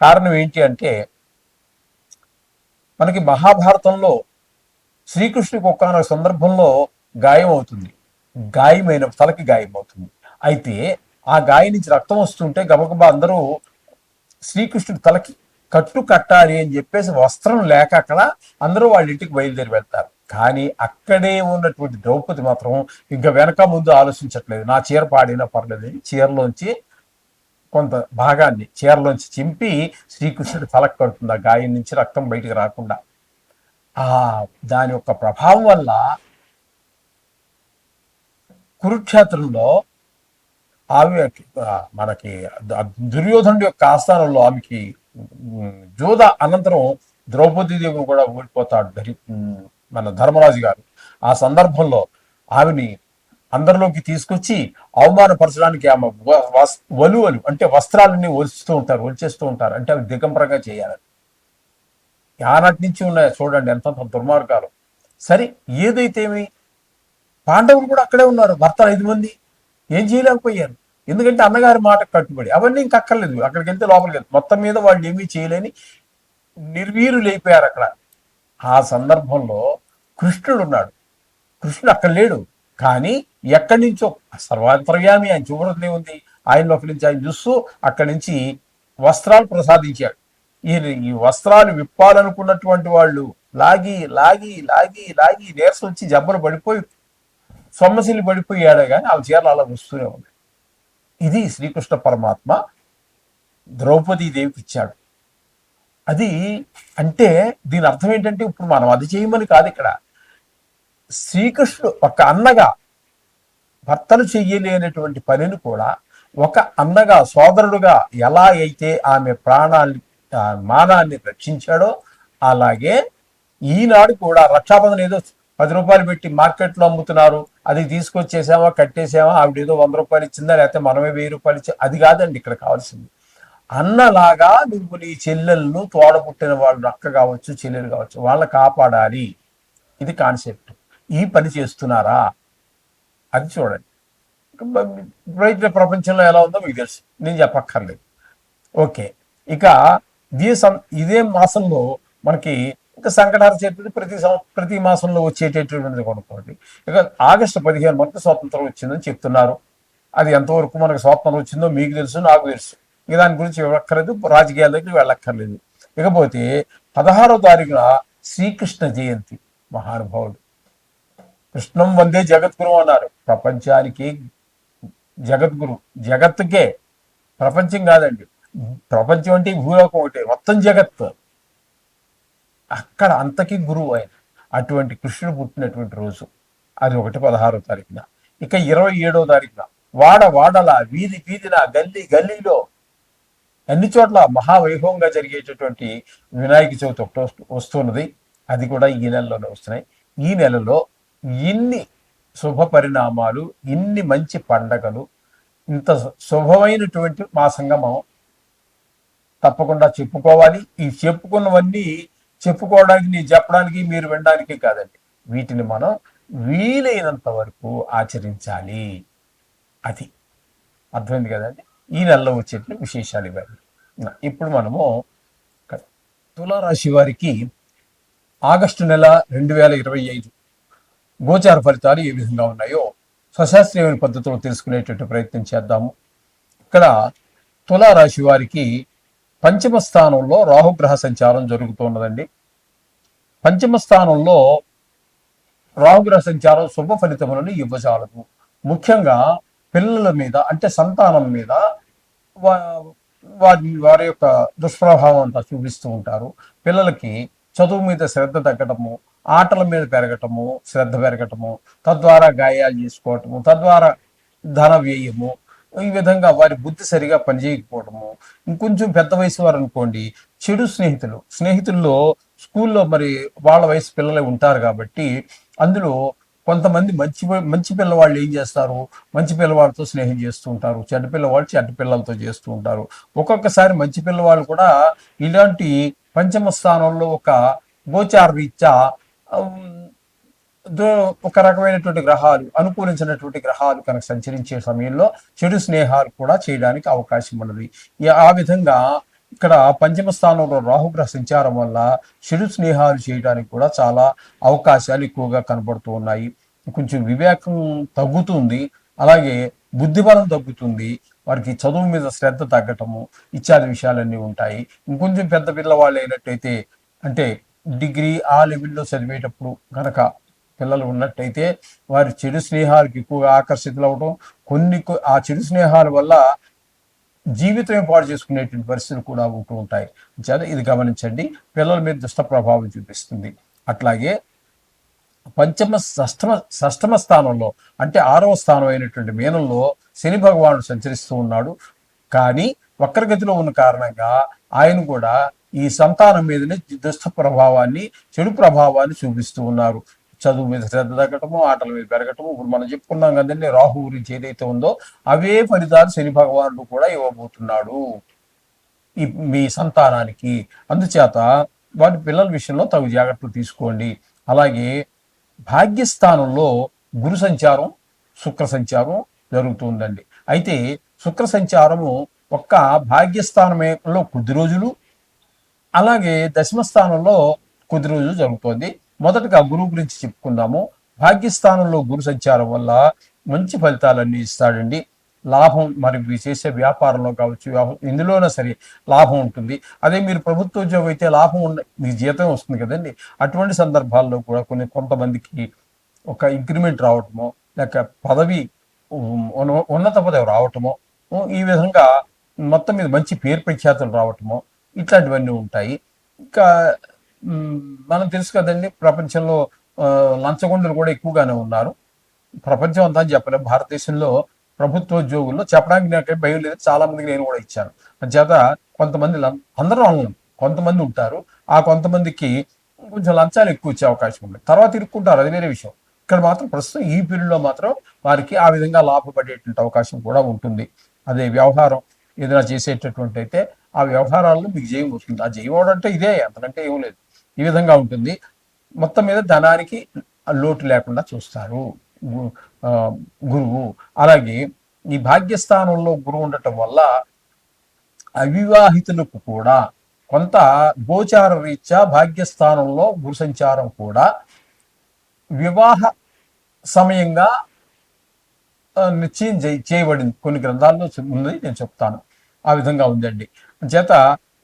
కారణం ఏంటి అంటే మనకి మహాభారతంలో శ్రీకృష్ణుడికి ఒక్కనొక సందర్భంలో గాయం అవుతుంది. గాయమైన తలకి గాయం అవుతుంది. అయితే ఆ గాయం నుంచి రక్తం వస్తుంటే గబగబా అందరూ శ్రీకృష్ణుడి తలకి కట్టు కట్టాలి అని చెప్పేసి వస్త్రం లేక అక్కడ అందరూ వాళ్ళ ఇంటికి బయలుదేరి వెళ్తారు. కానీ అక్కడే ఉన్నటువంటి ద్రౌపది మాత్రం ఇంకా వెనక ముందు ఆలోచించట్లేదు. నా చీర పాడినా పర్లేదు చీరలోంచి కొంత భాగాన్ని చీరలోంచి చింపి శ్రీకృష్ణుడి తలకు కడుతుంది ఆ గాయం నుంచి రక్తం బయటికి రాకుండా ఆ దాని యొక్క ప్రభావం వల్ల కురుక్షేత్రంలో ఆమె మనకి దుర్యోధనుడి యొక్క ఆస్థానంలో ఆమెకి జూద అనంతరం ద్రౌపది దేవిని కూడా ఓడిపోతాడు మన ధర్మరాజు గారు. ఆ సందర్భంలో ఆమెని అందరిలోకి తీసుకొచ్చి అవమానపరచడానికి ఆమె వస్- వలువలు అంటే వస్త్రాలన్నీ ఒలుస్తూ ఉంటారు ఒలిచేస్తూ ఉంటారు. అంటే అవి దిగంబరంగా చేయాలని ఆనాటి నుంచి ఉన్నాయి చూడండి ఎంత దుర్మార్గాలు. సరే ఏదైతేమి పాండవులు కూడా అక్కడే ఉన్నారు భర్త ఐదు మంది ఏం చేయలేకపోయారు. ఎందుకంటే అన్నగారి మాట కట్టుబడి అవన్నీ ఇంక అక్కర్లేదు. అక్కడికి వెళ్తే లోపలికి వెళ్తే మొత్తం మీద వాళ్ళు ఏమీ చేయలేని నిర్వీరులైపోయారు అక్కడ. ఆ సందర్భంలో కృష్ణుడు ఉన్నాడు. కృష్ణుడు అక్కడ లేడు. కానీ ఎక్కడి నుంచో సర్వాంతర్యామి ఆయన చూడటమే ఉంది. ఆయన లోపల నుంచి ఆయన చూస్తూ అక్కడి నుంచి వస్త్రాలు ప్రసాదించాడు. ఈయన ఈ వస్త్రాలు విప్పాలనుకున్నటువంటి వాళ్ళు లాగి లాగి లాగి లాగి నీరసం వచ్చి జబ్బలు పడిపోయి సొమ్మసిల్లి పడిపోయాడు కానీ ఆ చీరలు అలా వస్తూనే ఉంది ఇది శ్రీకృష్ణ పరమాత్మ ద్రౌపదీ దేవికి ఇచ్చాడు. అది అంటే దీని అర్థం ఏంటంటే ఇప్పుడు మనం అది చేయమని కాదు ఇక్కడ. శ్రీకృష్ణుడు ఒక అన్నగా భర్తలు చెయ్యలేనటువంటి పనిని కూడా ఒక అన్నగా సోదరుడుగా ఎలా అయితే ఆమె ప్రాణాన్ని మానాన్ని రక్షించాడో అలాగే ఈనాడు కూడా రక్షాబంధన ఏదో పది రూపాయలు పెట్టి మార్కెట్లో అమ్ముతున్నారు. అది తీసుకొచ్చేసామా కట్టేసామా ఆవిడ ఏదో వంద రూపాయలు ఇచ్చిందా లేకపోతే మనమే వెయ్యి రూపాయలు ఇచ్చి అది కాదండి ఇక్కడ కావాల్సింది. అన్నలాగా నువ్వు నీ చెల్లెలను తోడబుట్టిన వాళ్ళు అక్క కావచ్చు చెల్లెలు కావచ్చు వాళ్ళని కాపాడాలి. ఇది కాన్సెప్ట్. ఈ పని చేస్తున్నారా? అది చూడండి. బయట ప్రపంచంలో ఎలా ఉందో మీకు తెలుసు. నేను చెప్పక్కర్లేదు. ఓకే. ఇక ఇదే సం ఇదే మాసంలో మనకి ఇంకా సంకటార చతుర్థి ప్రతి సం ప్రతి మాసంలో వచ్చేటటువంటిది కొనుక్కోండి. ఇక ఆగస్టు పదిహేను మనకు స్వాతంత్రం వచ్చిందని చెప్తున్నారు. అది ఎంతవరకు మనకు స్వాతంత్రం వచ్చిందో మీకు తెలుసు నాకు తెలుసు. ఇక దాని గురించి వెళ్ళక్కర్లేదు రాజకీయాల దగ్గర వెళ్ళక్కర్లేదు. ఇకపోతే పదహారో తారీఖున శ్రీకృష్ణ జయంతి మహానుభావుడు. కృష్ణం వందే జగద్గురు అన్నారు. ప్రపంచానికి జగద్గురు జగత్తుకే ప్రపంచం కాదండి. ప్రపంచం అంటే భూలోకం ఒకటే మొత్తం జగత్. అక్కడ అంతకి గురువు ఆయన. అటువంటి కృష్ణుడు పుట్టినటువంటి రోజు. అది ఒకటి పదహారో తారీఖున. ఇక ఇరవై ఏడో తారీఖున. వాడ వాడల వీధి వీధిన గల్లీ గల్లీలో అన్ని చోట్ల మహావైభవంగా జరిగేటటువంటి వినాయక చవితి ఒకటి వస్తున్నది. అది కూడా ఈ నెలలోనే వస్తున్నాయి. ఈ నెలలో ఇన్ని శుభ పరిణామాలు ఇన్ని మంచి పండగలు ఇంత శుభమైనటువంటి మా సంగమం. తప్పకుండా చెప్పుకోవాలి. ఈ చెప్పుకున్నవన్నీ చెప్పుకోవడానికి నీ చెప్పడానికి మీరు వినడానికి కాదండి. వీటిని మనం వీలైనంత వరకు ఆచరించాలి. అది. అర్థమైంది కదండి? ఈ నెలలో వచ్చేటువంటి విశేషాలు ఇవ్వాలి ఇప్పుడు మనము తులారాశి వారికి ఆగస్టు నెల రెండు వేల ఇరవై ఐదు గోచార ఫలితాలు ఏ విధంగా ఉన్నాయో స్వశాస్త్రీయమైన పద్ధతిలో తెలుసుకునేటట్టు ప్రయత్నం చేద్దాము. ఇక్కడ తులారాశి వారికి పంచమ స్థానంలో రాహుగ్రహ సంచారం జరుగుతున్నదండి. పంచమ స్థానంలో రాహుగ్రహ సంచారం శుభ ఫలితములను ఇవ్వజాలదు. ముఖ్యంగా పిల్లల మీద అంటే సంతానం మీద వా- వారి వారి యొక్క దుష్ప్రభావం అంతా చూపిస్తూ ఉంటారు. పిల్లలకి చదువు మీద శ్రద్ధ తగ్గటము ఆటల మీద పెరగటము శ్రద్ధ పెరగటము తద్వారా గాయాలు చేసుకోవటము తద్వారా ధన వ్యయము ఈ విధంగా వారి బుద్ధి సరిగా పనిచేయకపోవడము ఇంకొంచెం పెద్ద వయసు వారు అనుకోండి చెడు స్నేహితులు. స్నేహితుల్లో స్కూల్లో మరి వాళ్ళ వయసు పిల్లలే ఉంటారు కాబట్టి అందులో కొంతమంది మంచి మంచి పిల్లవాళ్ళు ఏం చేస్తారు? మంచి పిల్లవాళ్ళతో స్నేహం చేస్తూ ఉంటారు. చెడ్డ పిల్లవాళ్ళు చెడ్డ పిల్లలతో చేస్తూ ఉంటారు. ఒక్కొక్కసారి మంచి పిల్లవాళ్ళు కూడా ఇలాంటి పంచమ స్థానంలో ఒక గోచార రీత్యా దో- ఒక రకమైనటువంటి గ్రహాలు అనుకూలించినటువంటి గ్రహాలు కనుక సంచరించే సమయంలో చెడు స్నేహాలు కూడా చేయడానికి అవకాశం ఉన్నది. ఆ విధంగా ఇక్కడ పంచమ స్థానంలో రాహుగ్రహ సంచారం వల్ల చెడు స్నేహాలు చేయడానికి కూడా చాలా అవకాశాలు ఎక్కువగా కనబడుతూ ఉన్నాయి. కొంచెం వివేకం తగ్గుతుంది. అలాగే బుద్ధిబలం తగ్గుతుంది. వారికి చదువు మీద శ్రద్ధ తగ్గటము ఇత్యాది విషయాలన్నీ ఉంటాయి. ఇంకొంచెం పెద్ద పిల్లవాళ్ళు అయినట్టయితే అంటే డిగ్రీ ఆ లెవెల్లో చదివేటప్పుడు కనుక పిల్లలు ఉన్నట్టయితే వారి చెడు స్నేహాలకు ఎక్కువగా ఆకర్షితులు అవడం కొన్ని ఆ చెడు స్నేహాల వల్ల జీవితమే పాడు చేసుకునేటువంటి పరిస్థితులు కూడా ఉంటూ ఉంటాయి. చాలా ఇది గమనించండి. పిల్లల మీద దుష్ట ప్రభావం చూపిస్తుంది. అట్లాగే పంచమ షష్టమ షష్టమ స్థానంలో అంటే ఆరవ స్థానం అయినటువంటి మీనంలో శని భగవానుడు సంచరిస్తూ ఉన్నాడు. కానీ వక్రగతిలో ఉన్న కారణంగా ఆయన కూడా ఈ సంతానం మీదనే దుష్ట ప్రభావాన్ని చెడు ప్రభావాన్ని చూపిస్తూ ఉన్నారు. చదువు మీద శ్రద్ధ తగ్గటము ఆటల మీద పెరగటము ఇప్పుడు మనం చెప్పుకున్నాం కదండి రాహు గురించి ఏదైతే ఉందో అవే ఫలితాలు శని భగవానుడు కూడా ఇవ్వబోతున్నాడు. ఈ మీ సంతానానికి. అందుచేత వాటి పిల్లల విషయంలో తగు జాగ్రత్తలు తీసుకోండి. అలాగే భాగ్యస్థానంలో గురు సంచారం శుక్ర సంచారం జరుగుతుందండి. అయితే శుక్ర సంచారము ఒక్క భాగ్యస్థానంలో కొద్ది రోజులు అలాగే దశమ స్థానంలో కొద్ది రోజులు జరుగుతోంది. మొదటగా గురువు గురించి చెప్పుకుందాము. భాగ్యస్థానంలో గురు సంచారం వల్ల మంచి ఫలితాలన్నీ ఇస్తాడండి. లాభం మరి మీరు చేసే వ్యాపారంలో కావచ్చు ఇందులోనే సరే లాభం ఉంటుంది. అదే మీరు ప్రభుత్వ ఉద్యోగం అయితే లాభం ఉన్న మీ జీతం వస్తుంది కదండి. అటువంటి సందర్భాల్లో కూడా కొన్ని కొంతమందికి ఒక ఇంక్రిమెంట్ రావటమో లేక పదవి ఉన్నత పదవి రావటమో ఈ విధంగా మొత్తం మీద మంచి పేరు ప్రఖ్యాతులు రావటమో ఇట్లాంటివన్నీ ఉంటాయి. ఇంకా మనం తెలుసు కదండి ప్రపంచంలో లంచగొండలు కూడా ఎక్కువగానే ఉన్నారు. ప్రపంచం అంతా అని చెప్పలేం. భారతదేశంలో ప్రభుత్వ ఉద్యోగుల్లో చెప్పడానికి నాకే భయం లేదు. చాలా మందికి నేను కూడా ఇచ్చాను. అంచేత కొంతమంది అందరూ అనలేం కొంతమంది ఉంటారు. ఆ కొంతమందికి కొంచెం లంచాలు ఎక్కువ ఇచ్చే అవకాశం ఉంది. తర్వాత ఇరుక్కుంటారు. అది వేరే విషయం. ఇక్కడ మాత్రం ప్రస్తుతం ఈ పీరియడ్లో మాత్రం వారికి ఆ విధంగా లాభపడేటువంటి అవకాశం కూడా ఉంటుంది. అదే వ్యవహారం ఏదైనా చేసేటటువంటి అయితే ఆ వ్యవహారాల్లో మీకు జయం వస్తుంది. ఆ జయం అవడం అంటే ఇదే అంతకంటే ఏం లేదు. ఈ విధంగా ఉంటుంది. మొత్తం మీద ధనానికి లోటు లేకుండా చూస్తారు. గురువు. అలాగే ఈ భాగ్యస్థానంలో గురువు ఉండటం వల్ల అవివాహితులకు కూడా కొంత గోచార రీత్యా భాగ్యస్థానంలో గురు సంచారం కూడా వివాహ సమయంగా నిశ్చయం చేయ- చేయబడింది. కొన్ని గ్రంథాల్లో ఉంది నేను చెప్తాను. ఆ విధంగా ఉందండి. చేత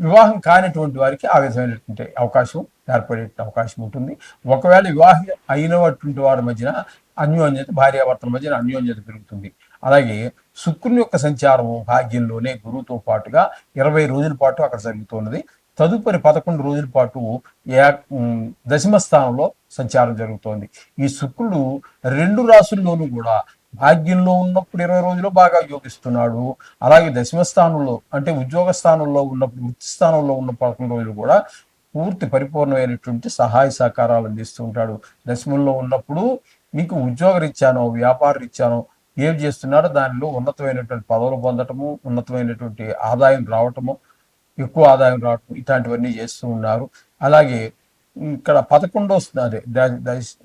వివాహం కానిటువంటి వారికి ఆ విధమైనటువంటి అవకాశం ఏర్పడే అవకాశం ఉంటుంది. ఒకవేళ వివాహం అయినటువంటి వారి మధ్యన అన్యోన్యత భార్యాభర్తల మధ్యన అన్యోన్యత పెరుగుతుంది. అలాగే శుక్రుని యొక్క సంచారం భాగ్యంలోనే గురువుతో పాటుగా ఇరవై రోజుల పాటు అక్కడ జరుగుతున్నది. తదుపరి పదకొండు రోజుల పాటు దశమ స్థానంలో సంచారం జరుగుతోంది. ఈ శుక్రుడు రెండు రాసుల్లోనూ కూడా భాగ్యంలో ఉన్నప్పుడు ఇరవై రోజులు బాగా యోగిస్తున్నాడు. అలాగే దశమ స్థానంలో అంటే ఉద్యోగ స్థానంలో ఉన్నప్పుడు వృత్తి స్థానంలో ఉన్న పదకొండు రోజులు కూడా పూర్తి పరిపూర్ణమైనటువంటి సహాయ సహకారాలు అందిస్తూ ఉంటాడు. దశమంలో ఉన్నప్పుడు మీకు ఉద్యోగరీత్యానో వ్యాపార రీత్యానో ఏం చేస్తున్నాడో దానిలో ఉన్నతమైనటువంటి పదవులు పొందటము ఉన్నతమైనటువంటి ఆదాయం రావటము ఎక్కువ ఆదాయం రావటం ఇట్లాంటివన్నీ చేస్తూ ఉన్నారు. అలాగే ఇక్కడ పదకొండో అదే దశ-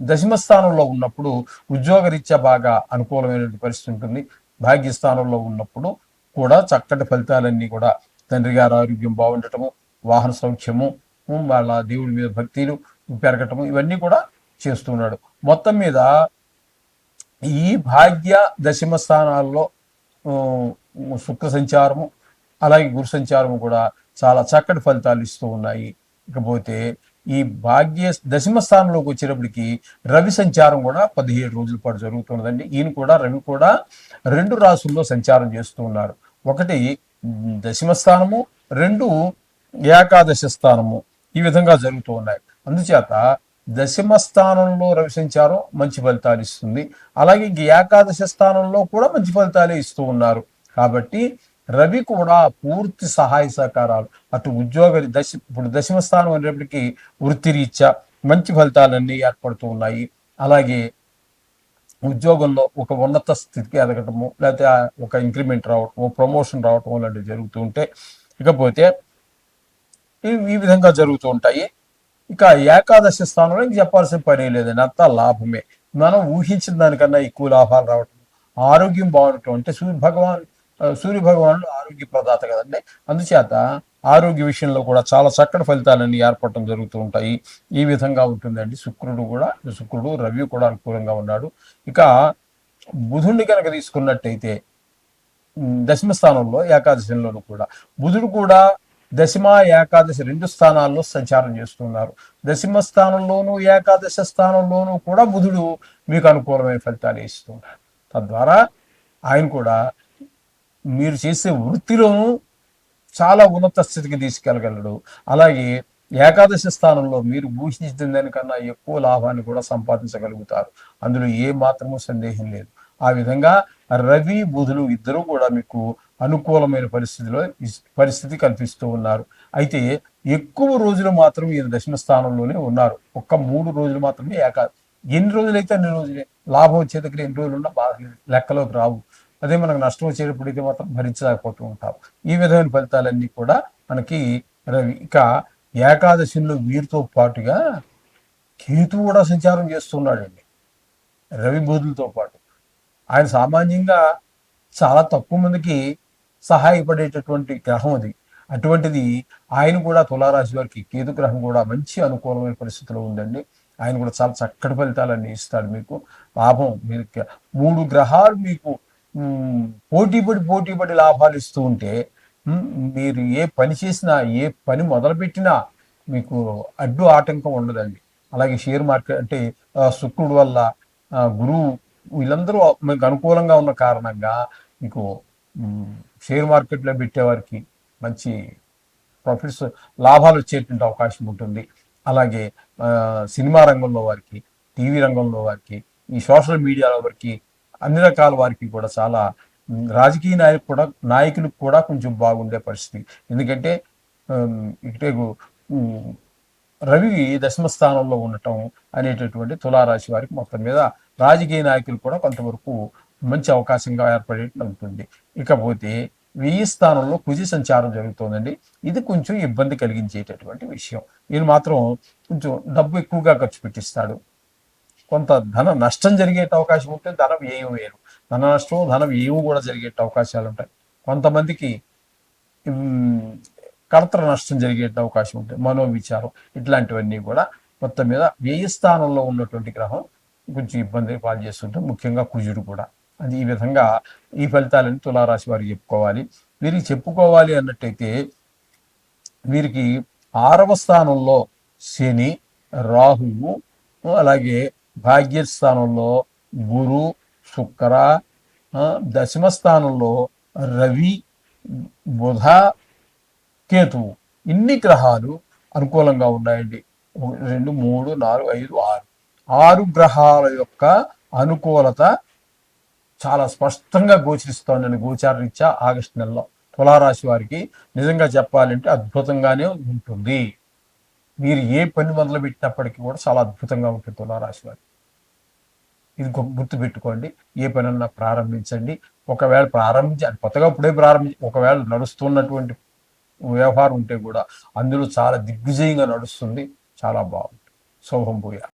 దశమ స్థానంలో ఉన్నప్పుడు ఉద్యోగరీత్యా బాగా అనుకూలమైనటువంటి పరిస్థితి ఉంటుంది. భాగ్యస్థానంలో ఉన్నప్పుడు కూడా చక్కటి ఫలితాలన్నీ కూడా తండ్రి గారి ఆరోగ్యం బాగుండటము వాహన సౌఖ్యము వాళ్ళ దేవుడి మీద భక్తిలు పెరగటము ఇవన్నీ కూడా చేస్తున్నాడు మొత్తం మీద ఈ భాగ్య దశమ స్థానాల్లో శుక్ర సంచారము అలాగే గురు సంచారం కూడా చాలా చక్కటి ఫలితాలు ఇస్తూ ఉన్నాయి. ఇకపోతే ఈ భాగ్య దశమ స్థానంలోకి వచ్చేటప్పటికి రవి సంచారం కూడా పదిహేడు రోజుల పాటు జరుగుతున్నదండి. ఈయన కూడా రవి కూడా రెండు రాసుల్లో సంచారం చేస్తూ ఉన్నారు. ఒకటి దశమ స్థానము రెండు ఏకాదశ స్థానము ఈ విధంగా జరుగుతూ ఉన్నాయి. అందుచేత దశమ స్థానంలో రవి సంచారం మంచి ఫలితాలు ఇస్తుంది. అలాగే ఇంక ఏకాదశ స్థానంలో కూడా మంచి ఫలితాలే ఇస్తూ ఉన్నారు. కాబట్టి రవి కూడా పూర్తి సహాయ సహకారాలు అటు ఉద్యోగ దశ ఇప్పుడు దశమ స్థానం అనేప్పటికీ వృత్తిరీత్యా మంచి ఫలితాలన్నీ ఏర్పడుతూ ఉన్నాయి. అలాగే ఉద్యోగంలో ఒక ఉన్నత స్థితికి ఎదగటము లేకపోతే ఒక ఇంక్రిమెంట్ రావటము ప్రమోషన్ రావటం లాంటివి జరుగుతూ ఉంటే ఇకపోతే ఈ- విధంగా జరుగుతూ ఉంటాయి. ఇక ఏకాదశి స్థానంలో ఇంక చెప్పాల్సిన పని లేదండి. అంతా లాభమే. మనం ఊహించిన దానికన్నా ఎక్కువ లాభాలు రావటం ఆరోగ్యం బాగుండటం అంటే సూర్య భగవాన్ సూర్య భగవానుడు ఆరోగ్య ప్రదాత కదండి. అందుచేత ఆరోగ్య విషయంలో కూడా చాలా చక్కటి ఫలితాలన్నీ ఏర్పడటం జరుగుతూ ఉంటాయి. ఈ విధంగా ఉంటుందండి. శుక్రుడు కూడా శుక్రుడు రవి కూడా అనుకూలంగా ఉన్నాడు. ఇక బుధుడిని కనుక తీసుకున్నట్టయితే దశమ స్థానంలో ఏకాదశంలోనూ కూడా బుధుడు కూడా దశమ ఏకాదశి రెండు స్థానాల్లో సంచారం చేస్తున్నారు. దశమ స్థానంలోనూ ఏకాదశ స్థానంలోనూ కూడా బుధుడు మీకు అనుకూలమైన ఫలితాలు ఇస్తున్నారు తద్వారా ఆయన కూడా మీరు చేసే వృత్తిలోనూ చాలా ఉన్నత స్థితికి తీసుకెళ్ళగలడు. అలాగే ఏకాదశి స్థానంలో మీరు ఊహించిన దానికన్నా ఎక్కువ లాభాన్ని కూడా సంపాదించగలుగుతారు. అందులో ఏ మాత్రమూ సందేహం లేదు. ఆ విధంగా రవి బుధులు ఇద్దరు కూడా మీకు అనుకూలమైన పరిస్థితిలో పరిస్థితి కల్పిస్తూ ఉన్నారు. అయితే ఎక్కువ రోజులు మాత్రం ఈయన దశమ స్థానంలోనే ఉన్నారు. ఒక్క మూడు రోజులు మాత్రమే ఏకా ఎన్ని రోజులైతే అన్ని రోజులే లాభం వచ్చే దగ్గర ఎన్ని రోజులు ఉన్నా బాధ లెక్కలోకి రావు. అదే మనకు నష్టం వచ్చేటప్పుడు అయితే మాత్రం భరించలేకపోతూ ఉంటాం. ఈ విధమైన ఫలితాలన్నీ కూడా మనకి రవి ఇక ఏకాదశిలో వీరితో పాటుగా కేతు కూడా సంచారం చేస్తున్నాడండి. రవి బోధులతో పాటు. ఆయన సామాన్యంగా చాలా తక్కువ మందికి సహాయపడేటటువంటి గ్రహం అది. అటువంటిది ఆయన కూడా తులారాశి వారికి కేతు గ్రహం కూడా మంచి అనుకూలమైన పరిస్థితిలో ఉందండి. ఆయన కూడా చాలా చక్కటి ఫలితాలన్నీ ఇస్తాడు మీకు. లాభం మీరు మూడు గ్రహాలు మీకు పోటీపడి పోటీపడి లాభాలు ఇస్తూ ఉంటే మీరు ఏ పని చేసినా ఏ పని మొదలుపెట్టినా మీకు అడ్డు ఆటంకం ఉండదండి. అలాగే షేర్ మార్కెట్ అంటే శుక్రుడు వల్ల గురువు వీళ్ళందరూ మీకు అనుకూలంగా ఉన్న కారణంగా మీకు షేర్ మార్కెట్లో పెట్టేవారికి మంచి ప్రాఫిట్స్ లాభాలు వచ్చేటువంటి అవకాశం ఉంటుంది. అలాగే సినిమా రంగంలో వారికి టీవీ రంగంలో వారికి ఈ సోషల్ మీడియాలో వారికి అన్ని రకాల వారికి కూడా చాలా రాజకీయ నాయకు కూడా నాయకులకు కూడా కొంచెం బాగుండే పరిస్థితి. ఎందుకంటే ఇటే రవి దశమ స్థానంలో ఉండటం అనేటటువంటి తులారాశి వారికి మొత్తం మీద రాజకీయ నాయకులు కూడా కొంతవరకు మంచి అవకాశంగా ఏర్పడేట్టు ఉంటుంది. ఇకపోతే వెయ్యి స్థానంలో కుజి సంచారం జరుగుతోందండి. ఇది కొంచెం ఇబ్బంది కలిగించేటటువంటి విషయం. ఈయన మాత్రం కొంచెం డబ్బు ఎక్కువగా ఖర్చు పెట్టిస్తాడు. కొంత ధన నష్టం జరిగే అవకాశం ఉంటే ధన వ్యయం వేరు. ధన నష్టం ధన వ్యయం కూడా జరిగే అవకాశాలు ఉంటాయి. కొంతమందికి కర్తృ నష్టం జరిగే అవకాశం ఉంటుంది మనోవిచారం ఇట్లాంటివన్నీ కూడా మొత్తం మీద వ్యయ స్థానంలో ఉన్నటువంటి గ్రహం కొంచెం ఇబ్బంది పాలు చేస్తుంటే ముఖ్యంగా కుజుడు కూడా. అది ఈ విధంగా ఈ ఫలితాలని తులారాశి వారికి చెప్పుకోవాలి. వీరికి చెప్పుకోవాలి అన్నట్టయితే వీరికి ఆరవ స్థానంలో శని రాహువు అలాగే భాగ్యస్థానంలో గురు శుక్ర దశమ స్థానంలో రవి బుధ కేతువు. ఇన్ని గ్రహాలు అనుకూలంగా ఉన్నాయండి. రెండు మూడు నాలుగు ఐదు ఆరు. ఆరు గ్రహాల యొక్క అనుకూలత చాలా స్పష్టంగా గోచరిస్తోందని గోచారరీత్యా ఆగస్టు నెలలో. తులారాశి వారికి నిజంగా చెప్పాలంటే అద్భుతంగానే ఉంటుంది. మీరు ఏ పని మొదలు పెట్టినప్పటికీ కూడా చాలా అద్భుతంగా ఉంటుంది తులారాశి వారికి. ఇది గుర్తుపెట్టుకోండి ఏ పనన్నా ప్రారంభించండి. ఒకవేళ ప్రారంభించి అది కొత్తగా ఇప్పుడే ప్రారంభించి ఒకవేళ నడుస్తున్నటువంటి వ్యవహారం ఉంటే కూడా అందులో చాలా దిగ్విజయంగా నడుస్తుంది. చాలా బాగుంటుంది. శుభం భూయ.